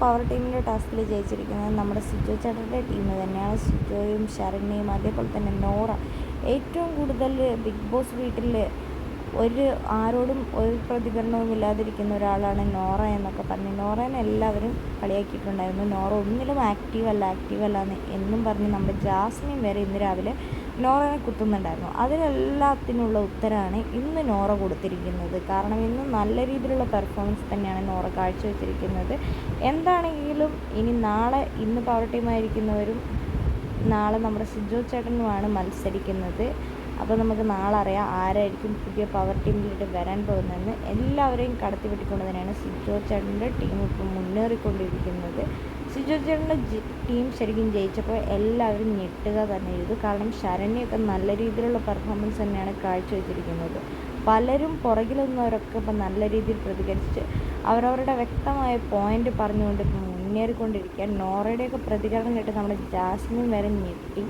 Power ടീമിന്റെ ടാസ്കിൽ ജയിച്ചിരിക്കുന്നത് നമ്മുടെ സിജോ ചേട്ടന്റെ ടീം തന്നെയാണ്. സിജോയും ശരണ്യയും അതേപോലെ തന്നെ നോറ. ഏറ്റവും കൂടുതൽ ബിഗ് ബോസ് വീട്ടിൽ ഒരു ആരോടും ഒരു പ്രതികരണവും ഇല്ലാതിരിക്കുന്ന ഒരാളാണ് നോറ എന്നൊക്കെ പറഞ്ഞ് നോറേനെ എല്ലാവരും കളിയാക്കിയിട്ടുണ്ടായിരുന്നു. നോറ ഒന്നിലും ആക്റ്റീവല്ല ആക്റ്റീവല്ല എന്ന് എന്നും പറഞ്ഞ് നമ്മുടെ ജാസ്മിൻ വരെ ഇന്ന് രാവിലെ നോറനെ കുത്തുന്നുണ്ടായിരുന്നു. അതിനെല്ലാത്തിനുള്ള ഉത്തരമാണ് ഇന്ന് നോറ കൊടുത്തിരിക്കുന്നത്. കാരണം ഇന്ന് നല്ല രീതിയിലുള്ള പെർഫോമൻസ് തന്നെയാണ് നോറ കാഴ്ചവെച്ചിരിക്കുന്നത്. എന്താണെങ്കിലും ഇനി നാളെ ഇന്ന് പവർ ടീമായിരിക്കുന്നവരും നാളെ നമ്മുടെ സിജോ ചേട്ടനുമാണ് മത്സരിക്കുന്നത്. അപ്പോൾ നമുക്ക് നാളെ അറിയാം ആരായിരിക്കും പുതിയ പവർ ടീമിലേക്ക് വരാൻ പോകുന്നതെന്ന്. എല്ലാവരെയും കടത്തി വെട്ടിക്കൊണ്ട് തന്നെയാണ് സിജോ ചേട്ടന്റെ ടീം ഇപ്പോൾ മുന്നേറിക്കൊണ്ടിരിക്കുന്നത്. സിജോ ചേട്ടന്റെ ടീം ശരിക്കും ജയിച്ചപ്പോൾ എല്ലാവരും ഞെട്ടുക തന്നെ ചെയ്തു. കാരണം ശരണ്യൊക്കെ നല്ല രീതിയിലുള്ള പെർഫോമൻസ് തന്നെയാണ് കാഴ്ചവെച്ചിരിക്കുന്നത്. പലരും പുറകിൽ നിന്നവരൊക്കെ ഇപ്പം നല്ല രീതിയിൽ പ്രതികരിച്ച് അവരവരുടെ വ്യക്തമായ പോയിന്റ് പറഞ്ഞുകൊണ്ട് മുന്നേറിക്കൊണ്ടിരിക്കുക നോറയുടെയൊക്കെ പ്രതികരണം കേട്ട് നമ്മുടെ ജാസ്മിൻ വരെ ഞെട്ടി.